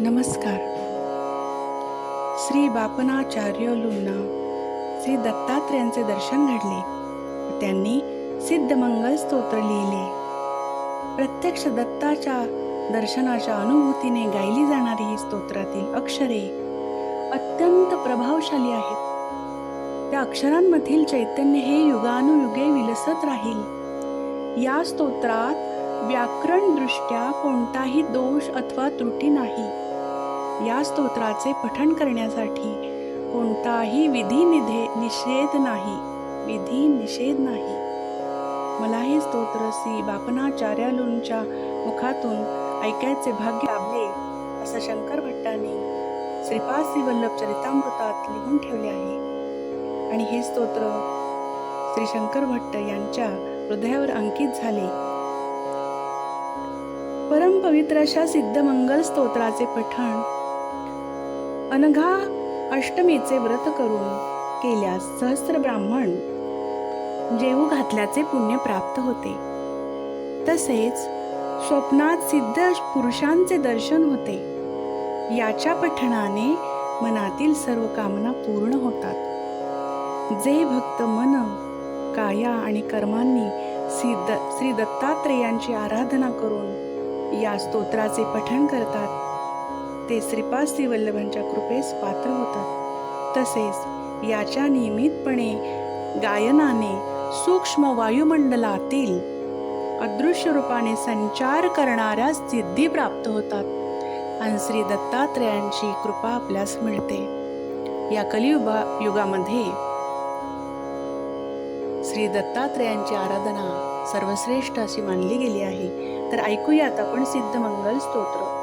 नमस्कार. श्री बापनाचार्योलूंना श्री दत्तात्रयांचे दर्शन घडले. त्यांनी सिद्धमंगल स्तोत्र लिहिले. प्रत्यक्ष दत्ताच्या दर्शनाच्या अनुभूतीने गायली जाणारी ही स्तोत्रातील अक्षरे अत्यंत प्रभावशाली आहेत. त्या अक्षरांमधील चैतन्य हे युगानुयुगे विलसत राहील. या स्तोत्रात व्याकरणदृष्ट्या कोणताही दोष अथवा त्रुटी नाही. या स्तोत्राचे पठण करण्यासाठी कोणताही विधी निधे निषेध नाही. विधी निषेध नाही. मला हे स्तोत्र श्री बापनाचार्यालूंच्या मुखातून ऐकायचे भाग्य लाभले असं शंकर भट्टाने श्रीपाद श्री वल्लभ चरितामृतात लिहून ठेवले आहे. आणि हे स्तोत्र श्री शंकर भट्ट यांच्या हृदयावर अंकित झाले. परमपवित्र अशा सिद्धमंगल स्तोत्राचे पठण अनघा अष्टमीचे व्रत करून केल्यास सहस्र ब्राह्मण जेवू घातल्याचे पुण्य प्राप्त होते. तसेच स्वप्नात सिद्ध पुरुषांचे दर्शन होते. याच्या पठणाने मनातील सर्व कामना पूर्ण होतात. जे भक्त मन काया आणि कर्मांनी सिद्ध श्री दत्तात्रेयांची आराधना करून या स्तोत्राचे पठण करतात ते श्रीपासी वल्लभांच्या कृपेस पात्र होतात. तसेच याच्या नियमितपणे गायनाने सूक्ष्म वायुमंडलातील अदृश्य रूपाने संचार करणाऱ्या सिद्धी प्राप्त होतात आणि श्री दत्तात्रयांची कृपा आपल्यास मिळते. या कलियुगा युगामध्ये श्री दत्तात्रयांची आराधना सर्वश्रेष्ठ अशी मानली गेली आहे. तर ऐकूयात आपण सिद्धमंगल स्तोत्र.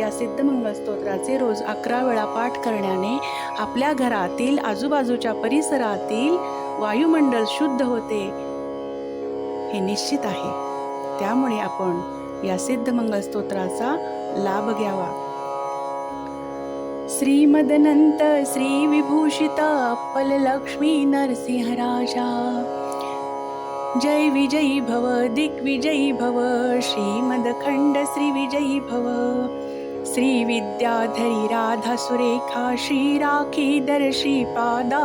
या सिद्धमंगल स्तोत्राचे रोज अकरा वेळा पाठ करण्याने आपल्या घरातील आजूबाजूच्या परिसरातील वायुमंडल शुद्ध होते हे निश्चित आहे. त्यामुळे आपण या सिद्धमंगल स्तोत्राचा लाभ घ्यावा. श्रीमदनंत श्री विभूषित अप्पल लक्ष्मी नरसिंह राजा जय विजयी भव दिग्विजयी भव श्रीमदखंड श्री विजयी भव. श्री विद्याधरी राधा सुरेखा श्री राखी दर श्रीपादा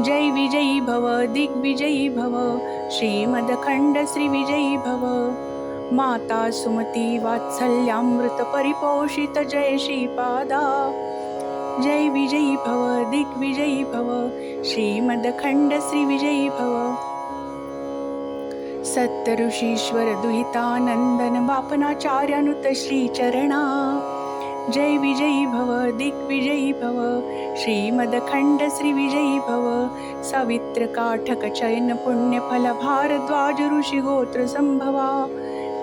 जय विजयी भव, दिग्विजयी भव श्रीमदखंड श्री विजयी भव। माता सुमती वात्सल्यामृत परिपोषित जय श्रीपादा। जय विजयी भव, दिग्विजयी भव श्रीमदखंड श्री विजयी भव। सत्य ऋषीश्वर दुहितानंदन बापनाचार्यानुत श्री जय विजयी भव, दिग्विजयी भव श्री विजयी भव सावित्र काठक चयन पुण्य फल भारद्वाज ऋषी गोत्र संभवा।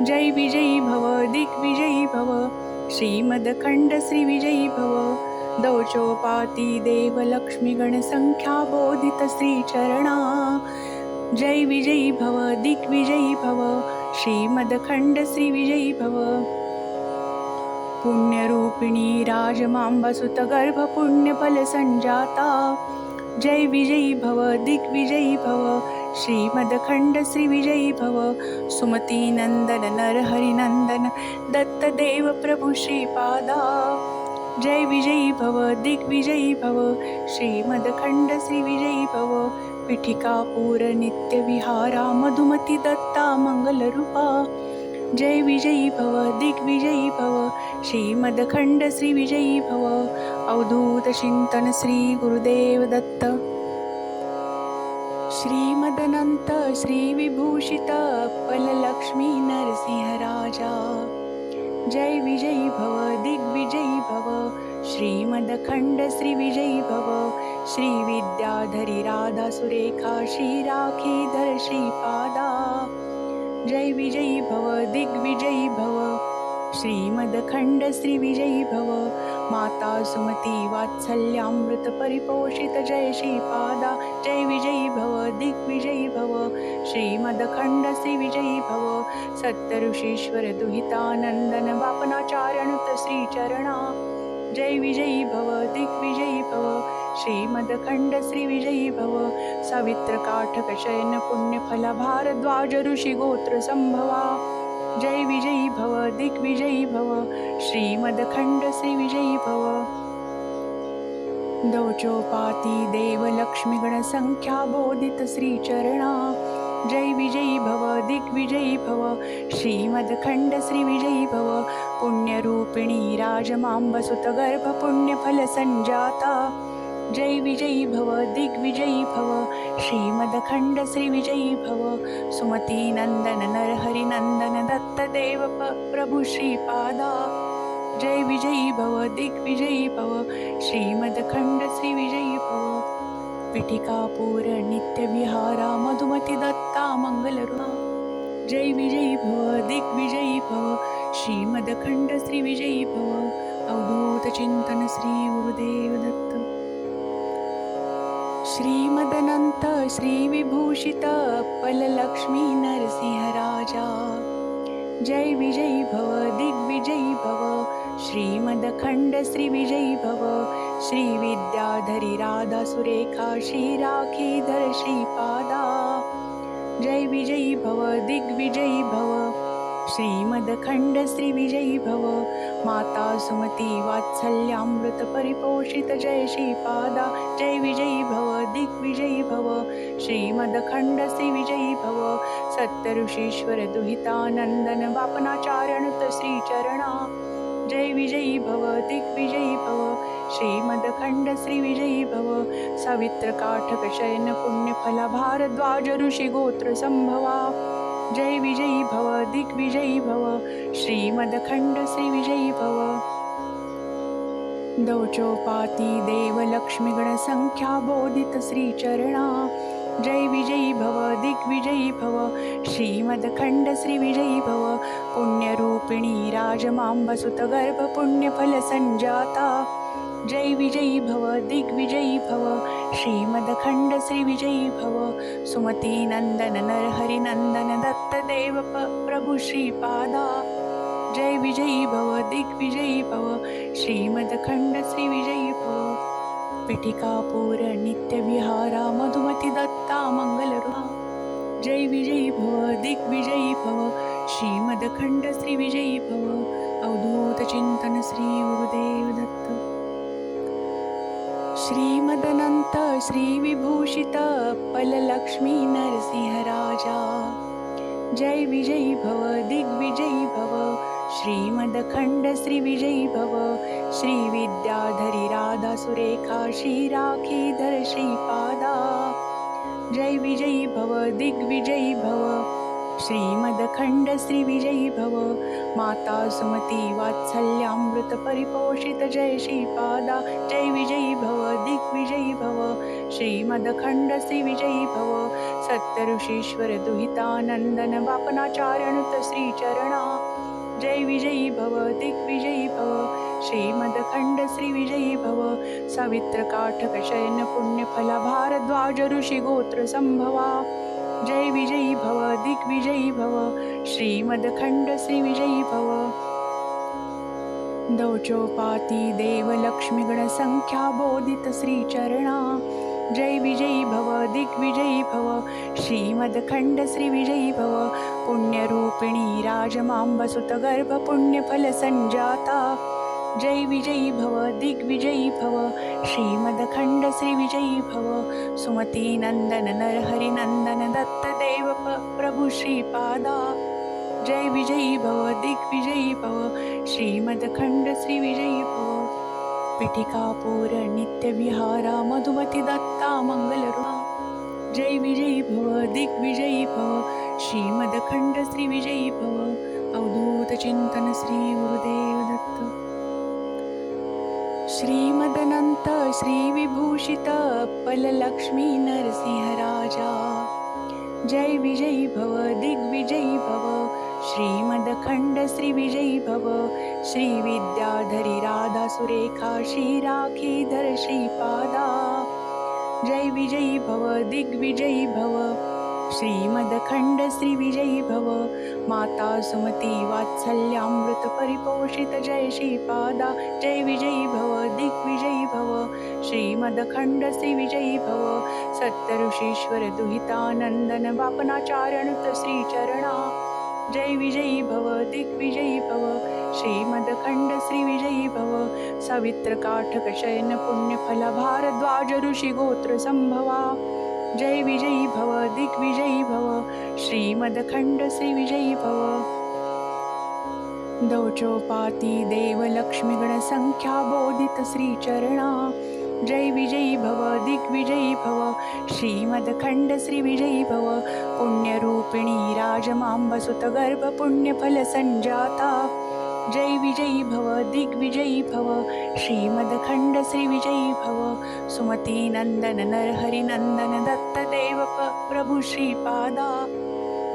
जय विजयी भव, दिग्विजयी भव श्रीमदखंड श्री विजयी भव, दौचोपाती देव लक्ष्मी जय विजयी भव दिग्विजयी भव श्रीमदखंड श्री विजयी भव। पुण्यरूपिणी संजाता। जय विजयी भव दिग्विजयी भव श्रीमदखंड श्री विजयी भव। सुमती नंदन नरहरिनंदन दत्तदेव प्रभु श्रीपादा। जय विजयी भव दिग्विजयी भव श्रीमदखंड श्री विजयी भव। पीठिकापूरनित्यविहारा मधुमतिदत्ता मङ्गलरूपा जय विजयी भव दिग्विजयी भव। श्रीमदखण्ड श्रीविजयी भव। अवधूतचिन्तन श्रीगुरुदेवदत्त श्रीमदनन्त श्रीविभूषित पललक्ष्मी पललक्ष्मीनरसिंहराजा जय विजयी भव दिग्विजयी भव। श्रीमदखण्ड श्रीविजयी भव श्री विद्याधरी राधा सुरेखा श्री राखीधर श्रीपादा। जय विजयी भव, दिग्विजयी भव। श्रीमदखंड श्री विजयी भव। माता सुमती वात्सल्यामृत परिपोषित, जय श्रीपादा। जय विजयी भव, दिग्विजयी भव। श्रीमदखंड श्री विजयी भव। सत्य ऋषीश्वर दुहितानंदन बापनाचार्यनुत श्री चरणा जय विजयी भव, दिग्विजयी भव। श्रीमदखंड श्री विजयी भव सावित्र काठक शयन पुण्यफल भारद्वाज ऋषी गोत्र संभवा जय विजयी भव, दिग्विजयी भव, श्रीमदखण्ड श्रीविजयी भव। दौचोपाती देव लक्ष्मीगणसंख्या बोधित श्रीचरणा। जय विजयी भव, दिग्विजयी भव, श्रीमदखण्ड श्रीविजयी भव। पुण्यरूपिणी राजमाम्बसुतगर्भ पुण्यफलसञ्जाता जय विजयी भव, दिग्विजयी भव। श्रीमदखण्ड श्रीविजयी भव। सुमतीनन्दन नरहरिनन्दन दत्तदेव प्रभु श्रीपादा। जय विजयी भव, दिग्विजयी भव। श्रीमदखण्ड श्रीविजयी भव। पिठिकापूर, नित्यविहारा, मधुमती दत्ता मङ्गलरुहा जय विजयी भव, दिग्विजयी भव। श्रीमदखण्ड श्रीविजयी भव। अवधूत चिंतन श्री गुरुदेव दत्त। श्रीमदनंत श्रीविभूषित पललक्ष्मी नरसिंहराजा जय विजयी भव दिग्विजयी भव श्रीमदखण्ड श्रीविजयी भव श्रीविद्याधरी राधा सुरेखा श्रीराखीधर श्रीपादा। जय विजयी भव दिग्विजयी भव श्रीमदखण्ड श्रीविजयी भव माता सुमती परिपोषित जय विजयी भव, दिग्विजयी भव। श्रीमदखण्ड श्रीविजयी भव। सत्तऋषीश्वर दुहितानन्दन वापनाचार्यनुत श्रीचरणा। जय विजयी भव, दिग्विजयी भव। श्रीमदखण्ड श्रीविजयी भव। सवित्र काठक शयन जय विजयी भव दिग्विजयी भव श्रीमदखण्ड श्रीविजयी भव। दौचोपाती देव लक्ष्मीगणसंख्या बोधित श्रीचरणा जय विजयी भव दिग्विजयी भव श्रीमदखण्ड श्रीविजयी भव। पुण्यरूपिणी राजमाम्बसुतगर्भ पुण्यफलसञ्जाता जय विजयी भव दिग्विजयी भव श्रीमदखण्ड श्रीविजयी भव सुमतीनन्दन नरहरिनन्दन दत्तदेव प- प्रभु श्रीपादा। जय विजयी भव दिग्विजयी भव श्रीमदखण्ड श्रीविजयी भव पिठिकापूर नित्यविहारा मधुमती दत्ता मङ्गलरुहा जय विजयी भव दिग्विजयी भव श्रीमदखण्ड श्रीविजयी भव अवधूतचिन्तन श्री गुरुदेव दत्त। श्रीमदनंत श्रीविभूषित पललक्ष्मी नरसिंहराजा जय विजयी भव दिग्विजयी भव श्रीमदखण्ड श्रीविजयी भव श्रीविद्याधरी राधा सुरेखा श्रीराखीधर श्रीपादा। जय विजयी भव दिग्विजयी भव श्रीमदखण्ड श्रीविजयी भव माता सुमती वात्सल्यामृत परिपोषित जय श्रीपादा जय विजयी भव दिग्विजयी भव श्रीविजयी भव सत्तऋषीश्वर दुहितानन्दन वापनाचार्यनुत श्रीचरणा जय विजयी भव दिग्विजयी भव श्रीमदखण्ड श्रीविजयी भव सवित्र काठक शयन जय विजयी भव दिग्विजयी भव श्रीमदखण्ड श्रीविजयी भव। दौचोपाती देव लक्ष्मीगणसंख्या बोधित श्रीचरणा। जय विजयी भव दिग्विजयी भव श्रीमदखण्ड श्रीविजयी भव। पुण्यरूपिणी राजमाम्बसुतगर्भ पुण्यफलसञ्जाता जय विजयी भव, दिग्विजयी भव। श्रीमदखण्ड श्रीविजयी भव। सुमतीनन्दन नरहरिनन्दन दत्तदेव प्रभु श्रीपादा। जय विजयी भव, दिग्विजयी भव। श्रीमदखण्ड श्रीविजयी भव। पिठिकापूर नित्यविहारा मधुमती दत्ता मङ्गलरुहा जय विजयी भव, दिग्विजयी भव। श्रीमदखण्ड श्रीविजयी भव। अवधूत चिंतन श्री गुरुदेव। दत्त श्रीमदनंत श्रीविभूषित पललक्ष्मी नरसिंहराजा जय विजयी भव दिग्विजयी भव श्रीमदखण्ड श्रीविजयी भव श्रीविद्याधरी राधा सुरेखा श्रीराखीधर श्रीपादा। जय विजयी भव दिग्विजयी भव श्रीमदखण्ड श्रीविजयी भव माता सुमती वात्सल्यामृत परिपोषित जय श्रीपादा, जय विजयी भव दिग्विजयी भव श्रीमदखण्ड श्रीविजयी भव सत्तऋषीश्वर दुहितानन्दन वापनाचार्यनुत श्रीचरणा। जय विजयी भव दिग्विजयी भव श्रीमदखंड श्री विजयी भव सवित्र काठक शयन जय विजयी भव, दिग्विजयी भव श्री विजयी भव। दौचोपाती देव लक्ष्मी गणसंख्या बोधित श्रीचरणा। जय विजयी भव, दिग्विजयी भव श्रीमदखंड श्री विजयी भव। पुण्यरूपिणी संजाता। जय विजयी भव दिग्विजयी भव। श्रीमदखण्ड श्रीविजयी भव। सुमती सुमतीनन्दन नरहरिनन्दन दत्तदेव प्रभुश्रीपादा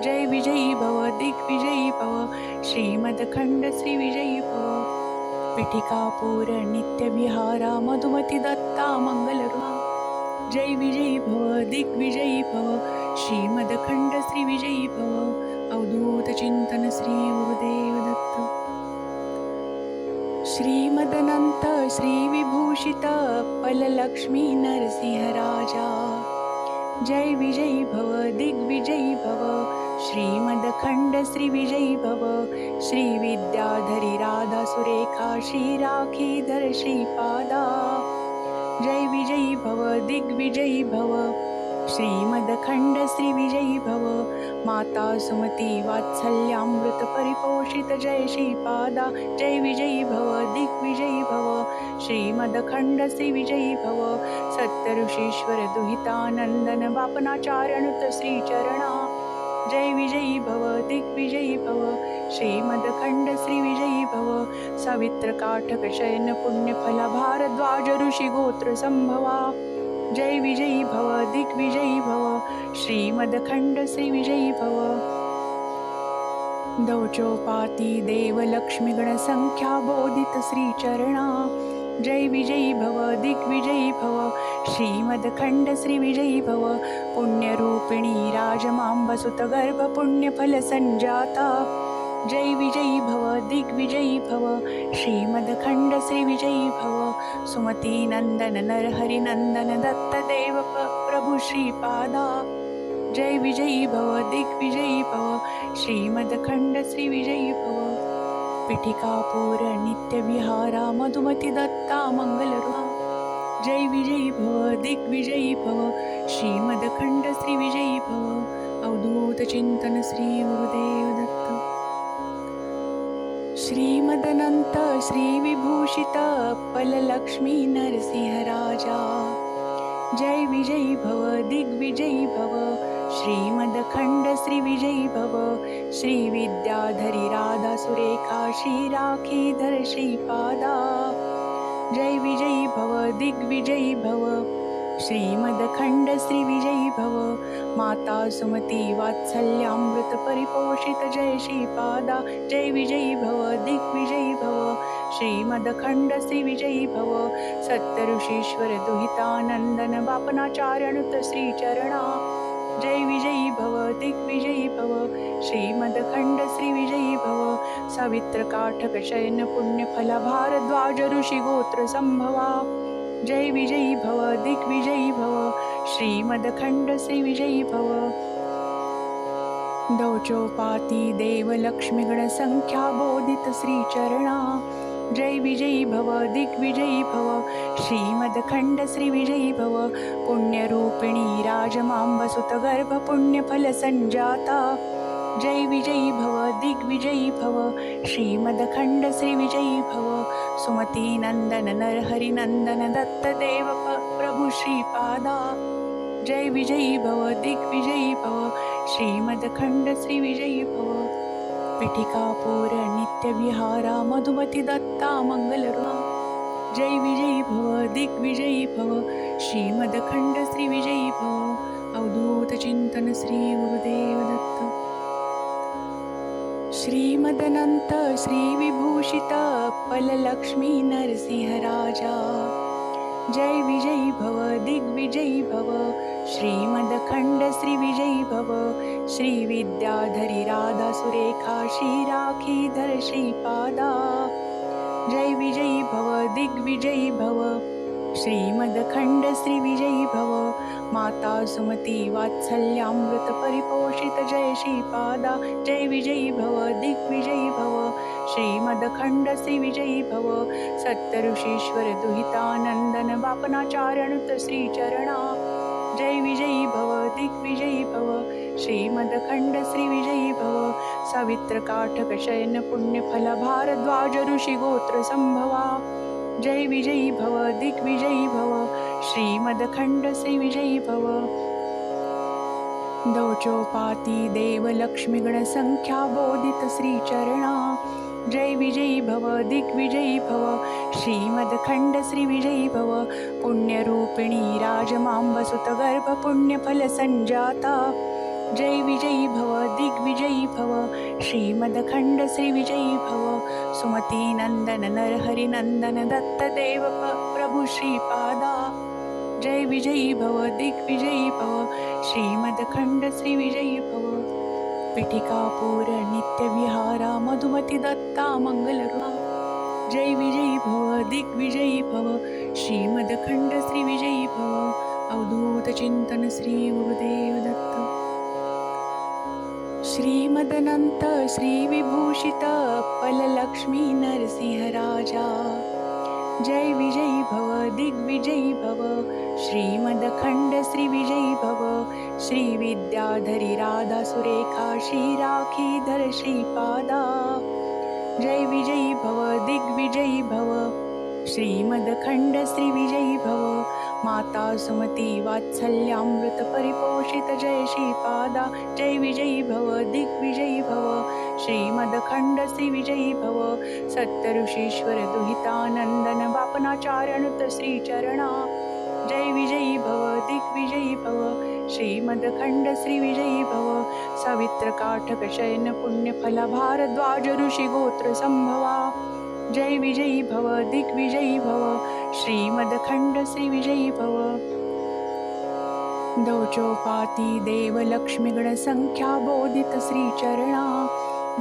जय विजयी भव दिग्विजयी भव। श्रीमदखण्ड श्रीविजयी भव। पिठिकापूरनित्यविहारा पीठिकापुरनित्यविहारा मधुमतिदत्ता मङ्गलरुमा जय विजयी भव दिग्विजयी भव। श्रीमदखण्ड श्रीविजयी भव। अवधूतचिन्तन श्रीमुदेवदत्त श्रीमदनंत श्रीविभूषित पललक्ष्मी नरसिंह राजा जय विजयी भव दिग्विजयी भव श्रीमदखंड श्री विजयी भव श्री विद्याधरी राधा सुरेखा श्री राखीधर श्रीपादा। जय विजयी भव दिग्विजयी भव श्रीमदखंड श्री विजयी भव माता सुमती वात्सल्यामृत परिपोषित जय श्रीपादा, जय विजयी भव दिग्विजयी भव श्रीमदखंड श्री विजयी भव सत्तऋषीश्वर दुहितानंदन बापनाचार्यनुत श्रीचरणा। जय विजयी भव दिग्विजयी भव श्रीमदखंड श्री विजयी भव सवित्र काठक शयन जय विजयी भव, दिग्विजयी भव श्रीमदखंड श्री विजयी भव। दौचोपाती देव लक्ष्मी गणसंख्या बोधित श्रीचरणा जय विजयी भव, दिग्विजयी भव श्रीमदखंड श्री विजयी भव। पुण्यरूपिणी राजमांबसुत गर्भ पुण्यफल संजाता। जय विजयी भव, दिग्विजयी भव श्रीमद्खण्ड श्रीविजयी भव सुमतीनन्दन नरहरिनन्दन दत्तदेव प्रभु श्रीपादा जय विजयी भव दिग्विजयी भव श्रीमद्खण्ड श्रीविजयी भव मधुमति दत्ता मङ्गलरुहा जय विजयी भव दिग्विजयी भव श्रीमद्खण्ड श्रीविजयी भव अवधूतचिन्तन श्रीमरुदेव दत्त श्रीमदनन्त श्रीविभूषित पललक्ष्मी नरसिंहराजा। जय विजयी भव दिग्विजयी भव श्रीमदखण्ड श्रीविजयी भव श्रीविद्याधरि राधा सुरेखा श्रीराखीधर श्रीपादा। जय विजयी भव दिग्विजयी भव श्रीमदखंड श्री विजयी भव माता सुमती वात्सल्यामृत परिपोषित जय श्रीपादा, जय विजयी भव दिग्विजयी भव श्रीमदखंड श्री विजयी भव सत्तऋषीश्वर दुहितानंदन बापनाचार्यनुत श्रीचरणा। जय विजयी भव दिग्विजयी भव श्रीमदखंड श्री विजयी भव सवित्र काठक शयन जय विजयी भव, दिग्विजयी भव श्रीमदखंड श्री विजयी भव। दौचोपाती देव लक्ष्मी गणसंख्या बोधित श्रीचरणा। जय विजयी भव, दिग्विजयी भव श्री विजयी भव। पुण्यरूपिणी संजाता। जय विजयी भव, दिग्विजयी भव। श्रीमदखंड श्री विजयी भव। सुमती नंदन नरहरी नंदन, दत्त देव प्रभू श्रीपादा। जय विजयी भव, दिग्विजयी भव। श्रीमदखंड श्री विजयी भव। पिठिकापूर नित्यविहारा मधुमती दत्ता मंगलरूपा जय विजयी भव, दिग्विजयी भव। श्रीमदखंड श्री विजयी भव। अवधूत चिंतन श्री गुरुदेव मदनन्त श्रीविभूषित पललक्ष्मी नरसिंहराजा। जय विजयी भव दिग्विजयी भव श्रीमदखण्ड श्रीविजयी भव श्रीविद्याधरि राधा सुरेखा श्रीराखीधर श्रीपादा। जय विजयी भव दिग्विजयी भव श्रीमदखण्ड श्रीविजयी भव माता सुमती वात्सल्यामृत परिपोषित जय श्रीपादा, जय विजयी भव दिग्विजयी भव श्रीमदखण्ड श्रीविजयी भव सत्तऋषीश्वर दुहितानन्दन वापनाचारणुत श्रीचरणा। जय विजयी भव दिग्विजयी भव श्रीमदखण्ड श्रीविजयी भव सवित्र काठक शयन जय विजयी भव दिग्विजयी भव, श्रीमदखण्ड श्रीविजयी भव। दौचोपाती श्रीचरणा। जय विजयी भव दिग्विजयी भव, श्रीमदखण्ड श्रीविजयी भव। पुण्यरूपिणी पुण्यफलसञ्जाता जय विजयी भव दिग्विजयी भव, श्रीमदखण्ड श्रीविजयी भव। सुमती नन्दन नरहरिनन्दन दत्तदेव प्रभु श्रीपादा। जय विजयी भव दिग्विजयी भव श्रीमदखण्ड श्रीविजयी भव। पिठिकापूर नित्यविहारा मधुमती दत्ता मङ्गलरूपा जय विजयी भव दिग्विजयी भव श्रीमदखण्ड श्रीविजयी भव। अवधूत चिंतन श्री गुरुदेव दत्त श्रीमदनंत श्रीविभूषित पललक्ष्मी नरसिंहराजा। जय विजयी भव दिग्विजयी भव श्रीमदखण्ड श्रीविजयी भव श्रीविद्याधरी राधा सुरेखा श्रीराखीधर श्रीपादा। जय विजयी भव दिग्विजयी भव श्रीमदखण्ड श्रीविजयी भव माता सुमती परिपोषित जय श्रीपादा। जय विजयी भव, दिग्विजयी भव। श्रीमदखण्ड श्रीविजयी भव। सत्तऋषीश्वर दुहितानन्दन वापनाचारणुत श्रीचरणा। जय विजयी भव, दिग्विजयी भव। श्रीमदखण्ड श्रीविजयी भव। सवित्र काठक शयन पुण्यफल भारद्वाज ऋषी गोत्र संभवा। जय विजयी भव, दिग्विजयी भव। श्रीमदखण्ड श्रीविजयी भव। दौचोपाती श्रीचरणा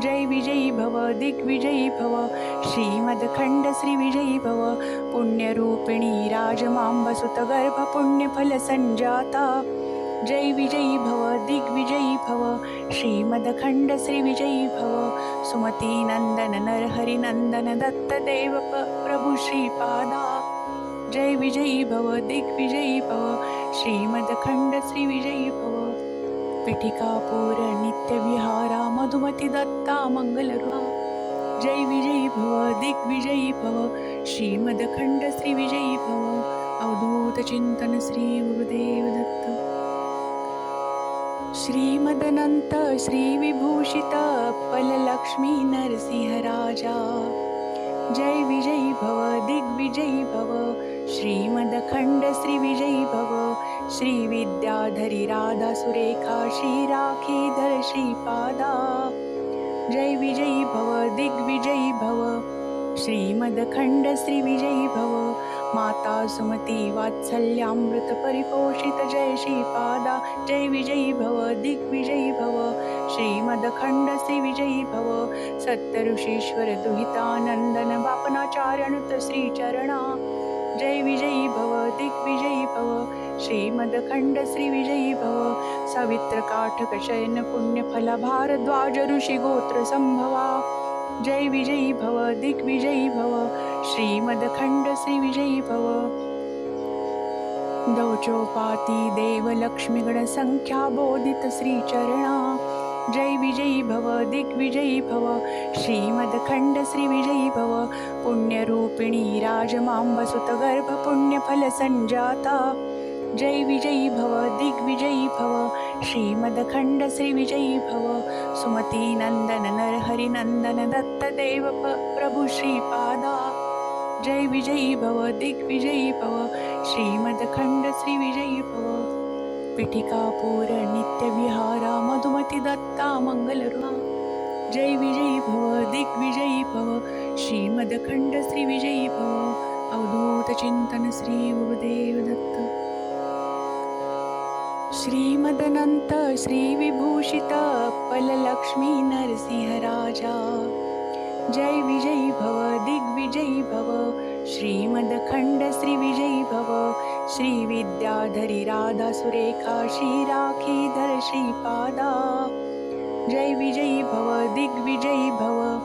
जय विजयी भव, दिग्विजयी भव। श्रीमदखण्ड श्रीविजयी भव। पुण्यरूपिणी पुण्यफलसञ्जाता जय विजयी भव, दिग्विजयी भव। श्रीमदखण्ड श्रीविजयी भव। सुमती नन्दन नरहरिनन्दन दत्तदेव प्रभु श्रीपादा। जय विजयी भव, दिग्विजयी भव, श्रीमदखण्ड श्रीविजयी भव। पिठिकापूर नित्यविहारा मधुमती दत्ता मङ्गलरूपा जय विजयी भव, दिग्विजयी भव, श्रीमदखण्ड श्रीविजयी भव। अवधूत चिंतन श्री गुरुदेव दत्त। श्रीमदनंत श्रीविभूषित पललक्ष्मी नरसिंहराजा जय विजयी भव दिग्विजयी भव। श्रीमदखण्ड श्रीविजयी भव। श्रीविद्याधरी राधा सुरेखा श्रीराखीधर श्रीपादा। जय विजयी भव, दिग्विजयी भव। श्रीमदखण्ड श्रीविजयी भव। माता सुमती वात्सल्यामृत परिपोषित जय श्रीपादा। जय विजयी भव, दिग्विजयी भव। श्रीमदखण्ड श्रीविजयी भव सत्तऋषीश्वर दुहितानन्दन वापनाचारणुत श्रीचरणा जय विजयी भव दिग्विजयी भव श्रीमदखण्ड श्रीविजयी भव सवित्र काठक शयन पुण्यफल भारद्वाज ऋषी गोत्र संभवा जय विजयी भव दिग्विजयी भव श्रीमदखण्ड श्रीविजयी भव दौचोपाती देव लक्ष्मीगणसङ्ख्या बोधित श्रीचरणा जय विजयी भव, दिग्विजयी भव, श्रीमदखण्ड श्रीविजयी भव, पुण्यरूपिणी पुण्यफलसञ्जाता जय विजयी भव, दिग्विजयी भव, श्रीमदखण्ड श्रीविजयी भव, सुमती नन्दन नरहरिनन्दन दत्तदेव प्रभु श्रीपादा। जय विजयी भव, दिग्विजयी भव, श्रीमदखण्ड श्रीविजयी भव। पिठिकापूर नित्यविहारा मधुमती दत्ता मङ्गलरूपा जय विजयी भव दिग्विजयी भव श्रीमदखण्ड श्रीविजयी भव अवधूत चिंतन श्री गुरुदेव दत्त। श्रीमदनंत श्रीविभूषित पललक्ष्मी नरसिंहराजा जय विजयी भव दिग्विजयी भव श्रीमदखण्ड श्रीविजयी भव श्रीविद्याधरी राधा सुरेखा श्रीराखीधर श्रीपादा जय विजयी भव, दिग्विजयी भव।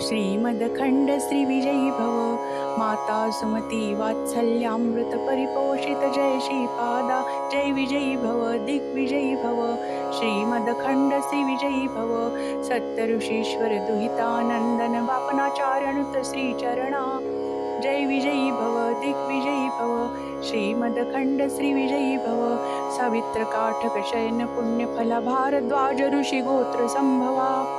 श्रीमदखण्ड श्रीविजयी भव। माता सुमती वात्सल्यामृत परिपोषित जय श्रीपादा। जय विजयी भव, दिग्विजयी भव। श्रीमदखण्ड श्रीविजयी भव। सत्तऋषीश्वर दुहितानन्दन बापनाचार्यनुत श्रीचरणा। जय विजयी भव, दिग्विजयी भव। श्रीमदखण्ड श्रीविजयी भव। सावित्र काठक शयन पुण्यफला भारद्वाज ऋषी गोत्र संभवा।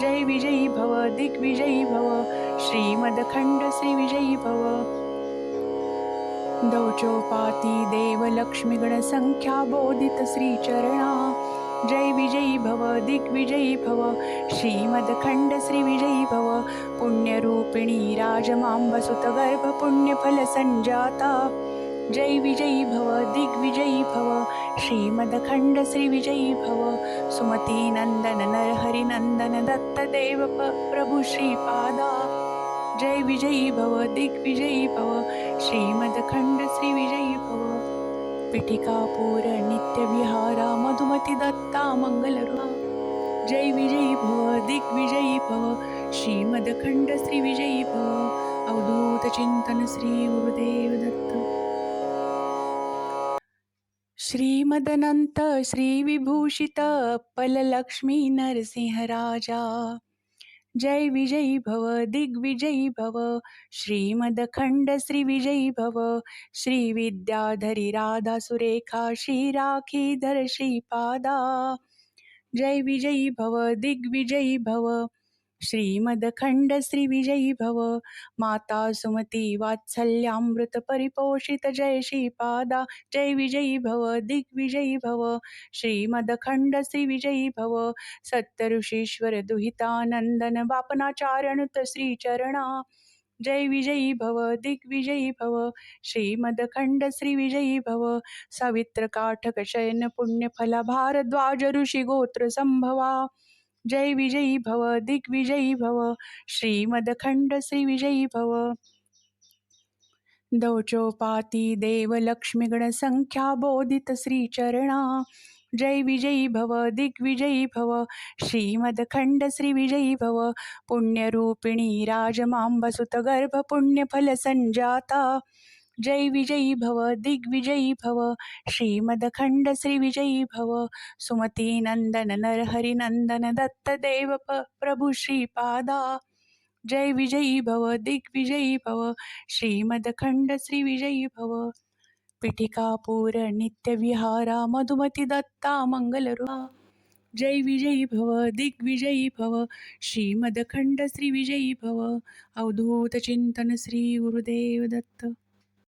जय विजयी भव, दिग्विजयी भव। श्रीमदखण्ड श्रीविजयी भव। दौचोपाती देव लक्ष्मीगणसङ्ख्या बोधित श्रीचरणा। जय विजयी भव दिग्विजयी भव श्रीमदखण्ड श्रीविजयी भव पुण्यरूपिणी राजमाम्बसुतगर्भ पुण्यफलसञ्जाता जय विजयी भव दिग्विजयी भव श्रीमदखण्ड श्रीविजयी भव सुमतीनन्दन नरहरिनन्दन दत्तदेव प्रभु श्रीपादा। जय विजयी भव दिग्विजयी भव श्रीमदखण्ड श्रीविजयी भव पिठिकापूर नित्यविहारा मधुमती दत्ता मङ्गलरुहा जय विजयी भव दिग्विजयी भव श्रीमदखण्ड श्रीविजयी भव अवधूत चिंतन श्री गुरुदेव दत्त। श्रीमदनंत श्रीविभूषित पललक्ष्मी नरसिंहराजा जय विजयी भव, दिग्विजयी भव। श्रीमदखण्ड श्रीविजयी भव। श्रीविद्याधरी राधा सुरेखा श्रीराखीधर श्रीपादा जय विजयी भव, दिग्विजयी भव। श्रीमदखण्ड श्रीविजयी भव माता सुमती वात्सल्यामृत परिपोषित जय श्रीपादा, जय विजयी भव दिग्विजयी भव श्रीमदखण्ड श्रीविजयी भव सत्तऋषीश्वर दुहितानन्दन बापनाचार्यनुत श्रीचरणा। जय विजयी भव दिग्विजयी भव श्रीमदखण्ड श्रीविजयी भव सावित्र काठक शयन जय विजयी भव, दिग्विजयी भव, श्रीमदखण्ड श्रीविजयी भव। दौचोपाती देव लक्ष्मीगणसङ्ख्या बोधित श्रीचरणा। जय विजयी भव, दिग्विजयी भव, श्रीमदखण्ड श्रीविजयी भव। पुण्यरूपिणी राजमाम्बसुतगर्भ पुण्यफलसञ्जाता जय विजयी भव दिग्विजयी भव श्रीमदखण्ड श्रीविजयी भव सुमतीनन्दन नरहरिनन्दन दत्तदेव प प्रभु श्रीपादा। जय विजयी भव दिग्विजयी भव श्रीमदखण्ड श्रीविजयी भव। पिठिकापूर नित्यविहारा मधुमती दत्ता मङ्गलरुहा जय विजयी भव दिग्विजयी भव श्रीमदखण्ड श्रीविजयी भव। अवधूत चिंतन श्री गुरुदेव दत्त।